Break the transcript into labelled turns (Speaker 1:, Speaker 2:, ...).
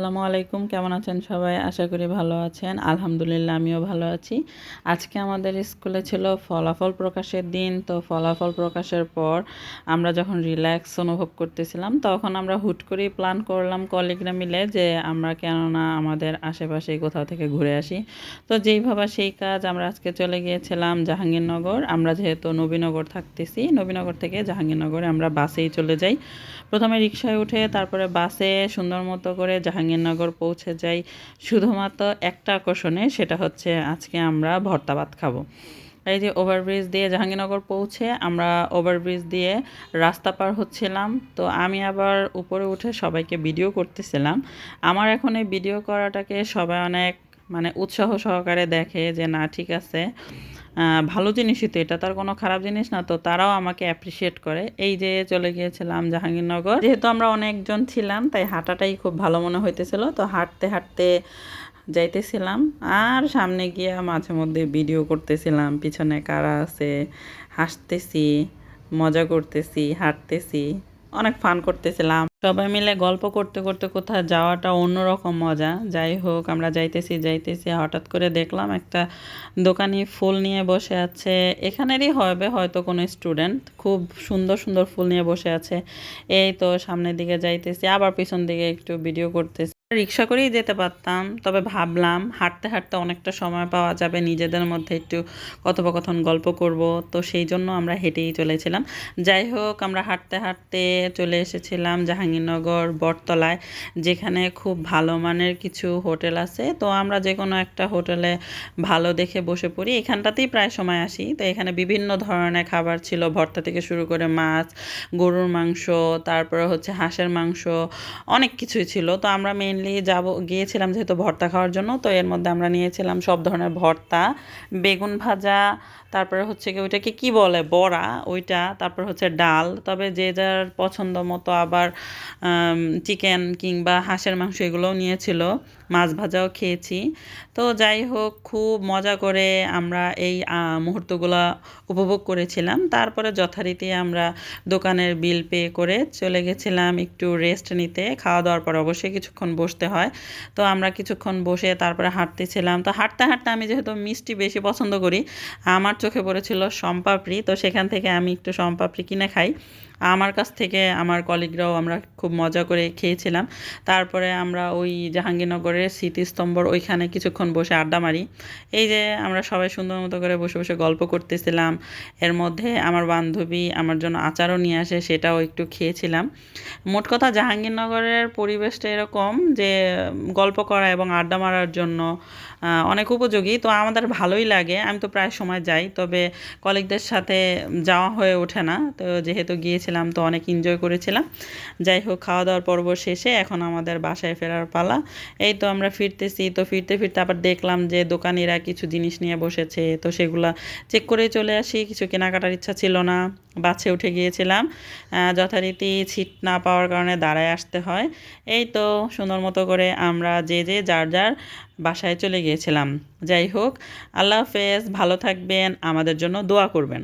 Speaker 1: আসসালামু আলাইকুম। কেমন আছেন সবাই? আশা করি ভালো আছেন। আলহামদুলিল্লাহ, আমিও ভালো আছি। আজকে আমাদের স্কুলে ছিল ফলাফল প্রকাশের দিন। তো ফলাফল প্রকাশের পর আমরা যখন রিল্যাক্স অনুভব করতেছিলাম, তখন আমরা হুট করেই প্ল্যান করলাম কলিগরা মিলে যে আমরা কেননা আমাদের আশেপাশে কোথাও থেকে ঘুরে আসি। তো যেইভাবে সেই কাজ আমরা আজকে চলে গিয়েছিলাম জাহাঙ্গীরনগর। আমরা যেহেতু নবীনগর থাকতেছি, নবীনগর থেকে জাহাঙ্গীরনগরে আমরা বাসেই চলে যাই। প্রথমে রিক্সায় উঠে তারপরে বাসে সুন্দর মতো করে জাহাঙ্গীরনগর পৌঁছে যাই। শুধুমাত্র একটা আকর্ষণে সেটা হচ্ছে আজকে আমরা ভর্তা ভাত খাব। এই যে ওভারব্রিজ দিয়ে জাহাঙ্গীরনগর পৌঁছে আমরা ওভারব্রিজ দিয়ে রাস্তা পার হচ্ছিলাম। তো আমি আবার উপরে উঠে সবাইকে ভিডিও করতেছিলাম। আমার এখন এই ভিডিও করাটাকে সবাই অনেক মানে উৎসাহ সহকারে দেখে যে, না, ঠিক আছে। ভালো জিনিসই তো এটা তার কোনো খারাপ জিনিস না, তো তারাও আমাকে অ্যাপ্রিসিয়েট করে। এই যে চলে গিয়েছিলাম জাহাঙ্গীরনগর। যেহেতু আমরা অনেকজন ছিলাম, তাই হাঁটাটাই খুব ভালো মনে হইতেছিল, তো হাঁটতে হাঁটতে যাইতেছিলাম। আর সামনে গিয়ে মাঝে মধ্যে ভিডিও করতেছিলাম, পিছনে কারা আছে, হাসতেছি, মজা করতেছি, হাঁটতেছি। অনেক ফান করতেছিলাম। সবাই মিলে গল্প করতে করতে কোথাও যাওয়াটা অন্যরকম মজা। যাই হোক, আমরা যাইতেছি যাইতেছি, হঠাৎ করে দেখলাম একটা দোকানি ফুল নিয়ে বসে আছে। এখানেরই হবে হয়তো কোনো স্টুডেন্ট খুব সুন্দর সুন্দর ফুল নিয়ে বসে আছে। এই তো সামনের দিকে যাইতেছি, আবার পিছন দিকে একটু ভিডিও করতেছি। রিক্সা করেই যেতে পারতাম, তবে ভাবলাম হাঁটতে হাঁটতে অনেকটা সময় পাওয়া যাবে, নিজেদের মধ্যে একটু কথোপকথন, গল্প করব। তো সেই জন্য আমরা হেঁটেই চলেছিলাম। যাই হোক, আমরা হাঁটতে হাঁটতে চলে এসেছিলাম জাহাঙ্গীরনগর বটতলায়, যেখানে খুব ভালো মানের কিছু হোটেল আছে। তো আমরা যে কোনো একটা হোটেলে ভালো দেখে বসে পড়ি। এখানটাতেই প্রায় সময় আসি। তো এখানে বিভিন্ন ধরনের খাবার ছিল। ভর্তা থেকে শুরু করে মাছ, গরুর মাংস, তারপরে হচ্ছে হাঁসের মাংস, অনেক কিছুই ছিল। তো আমরা মেন মেনলি যাব, গিয়েছিলাম যেহেতু ভর্তা খাওয়ার জন্য, তো এর মধ্যে আমরা নিয়েছিলাম সব ধরনের ভর্তা, বেগুন ভাজা, তারপরে হচ্ছে কি ওইটাকে কী বলে, বড়া, ওইটা, তারপর হচ্ছে ডাল, তবে যে যার পছন্দ মতো আবার চিকেন কিংবা হাঁসের মাংস এগুলোও নিয়েছিল। মাছ ভাজাও খেয়েছি। তো যাই হোক, খুব মজা করে আমরা এই মুহূর্তগুলো উপভোগ করেছিলাম। তারপরে যথারীতি আমরা দোকানের বিল পে করে চলে গেছিলাম একটু রেস্ট নিতে। খাওয়া দাওয়ার পর অবশ্যই কিছুক্ষণ বসতে হয়। তো আমরা কিছুক্ষণ বসে তারপরে হাঁটতেছিলাম। তো হাঁটতে হাঁটতে আমি যেহেতু মিষ্টি বেশি পছন্দ করি, আমার চোখে পড়েছিল সম্পাপড়ি তো সেখান থেকে আমি একটু সম্পাপড়ি কিনে খাই। আমার কাছ থেকে আমার কলিগরাও আমরা খুব মজা করে খেয়েছিলাম। তারপরে আমরা ওই জাহাঙ্গীরনগরের স্মৃতিস্তম্ভর ওইখানে কিছুক্ষণ বসে আড্ডা মারি। এই যে আমরা সবাই সুন্দর মতো করে বসে বসে গল্প করতেছিলাম। এর মধ্যে আমার বান্ধবী আমার জন্য আচারও নিয়ে আসে, সেটাও একটু খেয়েছিলাম। মোট কথা জাহাঙ্গীরনগরের পরিবেশটা এরকম যে গল্প করা এবং আড্ডা মারার জন্য অনেক উপযোগী। তো আমাদের ভালোই লাগে। আমি তো প্রায় সময় যাই, তবে কলিগদের সাথে যাওয়া হয়ে ওঠে না। তো যেহেতু গিয়েছিলাম তো অনেক এনজয় করেছিলাম। যাই হোক খাওয়া দাওয়ার পর্ব শেষে এখন আমাদের বাসায় ফেরার পালা। এই তো আমরা ফিরতেছি, তো ফিরতে ফিরতে আবার দেখলাম যে দোকানিরা কিছু জিনিস নিয়ে বসেছে, তো সেগুলা চেক করে চলে আসি। কিছু কেনাকাটার ইচ্ছা ছিল না, বাসে উঠে গিয়েছিলাম। যথারীতি ছিট না পাওয়ার কারণে দাঁড়ায় আসতে হয়। এই তো সুন্দর মতো করে আমরা যে যে যার যার বাসায় চলে গিয়েছিলাম। যাই হোক, আল্লাহ হাফেজ, ভালো থাকবেন, আমাদের জন্য দোয়া করবেন।